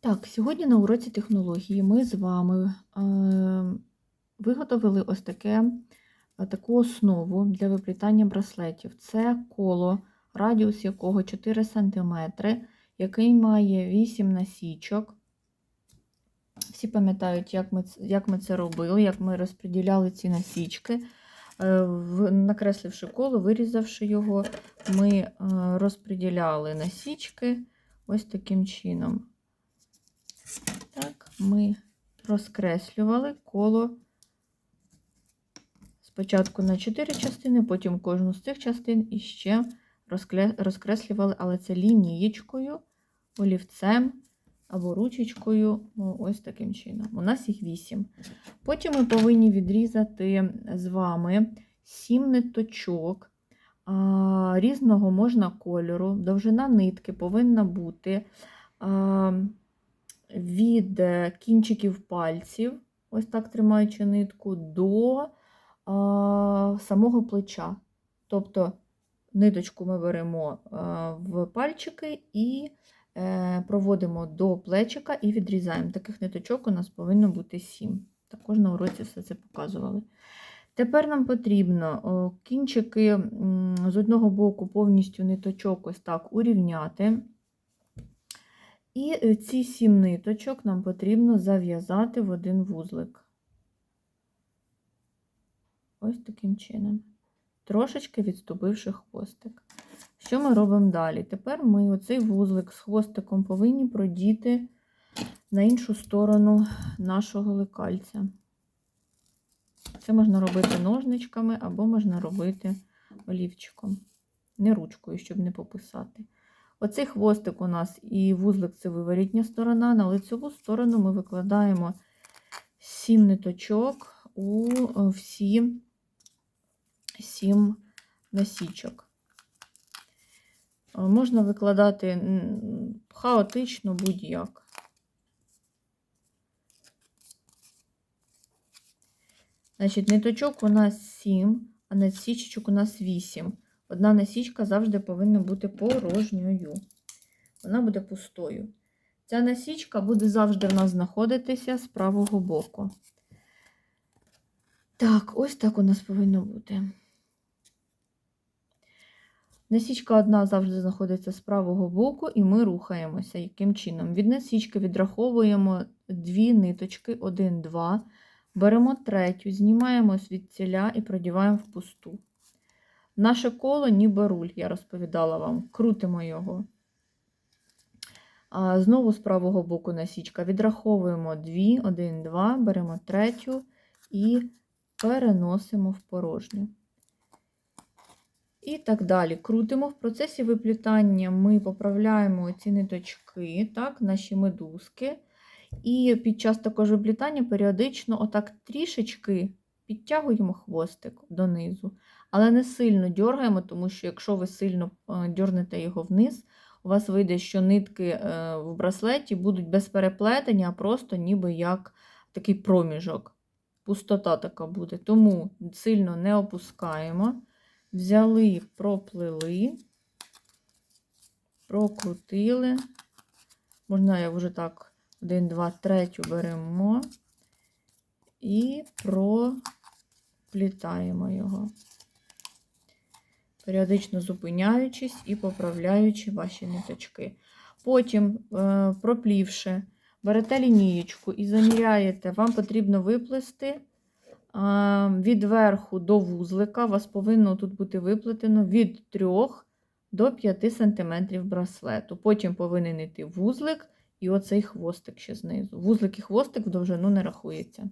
Так, сьогодні на уроці технології ми з вами е, виготовили ось таке, е, таку основу для виплітання браслетів. Це коло, радіус якого 4 см, який має 8 насічок. Всі пам'ятають, як ми, як ми це робили, як ми розподіляли ці насічки. Е, Накресливши коло, вирізавши його, ми розподіляли насічки ось таким чином. Так, ми розкреслювали коло спочатку на 4 частини, потім кожну з цих частин іще розкле- розкреслювали, але це лінієчкою, олівцем або ручечкою, ну, ось таким чином. У нас їх 8. Потім ми повинні відрізати з вами 7 ниточок різного можна кольору. Довжина нитки повинна бути. Від е, кінчиків пальців, ось так тримаючи нитку, до а, самого плеча. Тобто ниточку ми беремо а, в пальчики і е, проводимо до плечика і відрізаємо. Таких ниточок у нас повинно бути 7. Також на уроці все це показували. Тепер нам потрібно кінчики з одного боку повністю ниточок ось так урівняти. І е, ці сім ниточок нам потрібно зав'язати в один вузлик. Ось таким чином. Трошечки відступивши хвостик. Що ми робимо далі? Тепер ми оцей вузлик з хвостиком повинні продіти на іншу сторону нашого лекальця. Це можна робити ножничками або можна робити олівчиком. Не ручкою, щоб не пописати. Оцей хвостик у нас і вузлик це виворітня сторона. На лицеву сторону ми викладаємо 7 ниточок у е, всі 7 насічок. Е, Можна викладати хаотично будь-як. Значить, ниточок у нас 7, а насічечок у нас 8. Одна насічка завжди повинна бути порожньою. Вона буде пустою. Ця насічка буде завжди в нас знаходитися з правого боку. Так, ось так у нас повинно бути. Насічка одна завжди знаходиться з правого боку, і ми рухаємося. Яким чином? Від насічки відраховуємо дві ниточки, один, два. Беремо третю, знімаємо звідціля і продіваємо в пусту. Наше коло ніби руль, я розповідала вам. Крутимо його. Знову з правого боку насічка. Відраховуємо 2, 1, 2, беремо третю і переносимо в порожню. І так далі. Крутимо. В процесі виплітання ми поправляємо ці ниточки, так, наші медузки. І під час також виплітання періодично отак трішечки підтягуємо хвостик донизу. Але не сильно дергаємо, тому що якщо ви сильно е, дьорнете його вниз, у вас вийде, що нитки е, в браслеті будуть без переплетення, а просто ніби як такий проміжок. Пустота така буде. Тому сильно не опускаємо. Взяли, проплели, прокрутили. Можна я вже так, один, два, третю беремо і проплітаємо його періодично зупиняючись і поправляючи ваші ниточки. Потім, е, проплівши, берете лінієчку і заміряєте, вам потрібно виплести е, від верху до вузлика. Вас повинно тут бути виплетено від 3 до 5 см браслету. Потім повинен йти вузлик і оцей хвостик ще знизу. Вузлик і хвостик в довжину не рахується.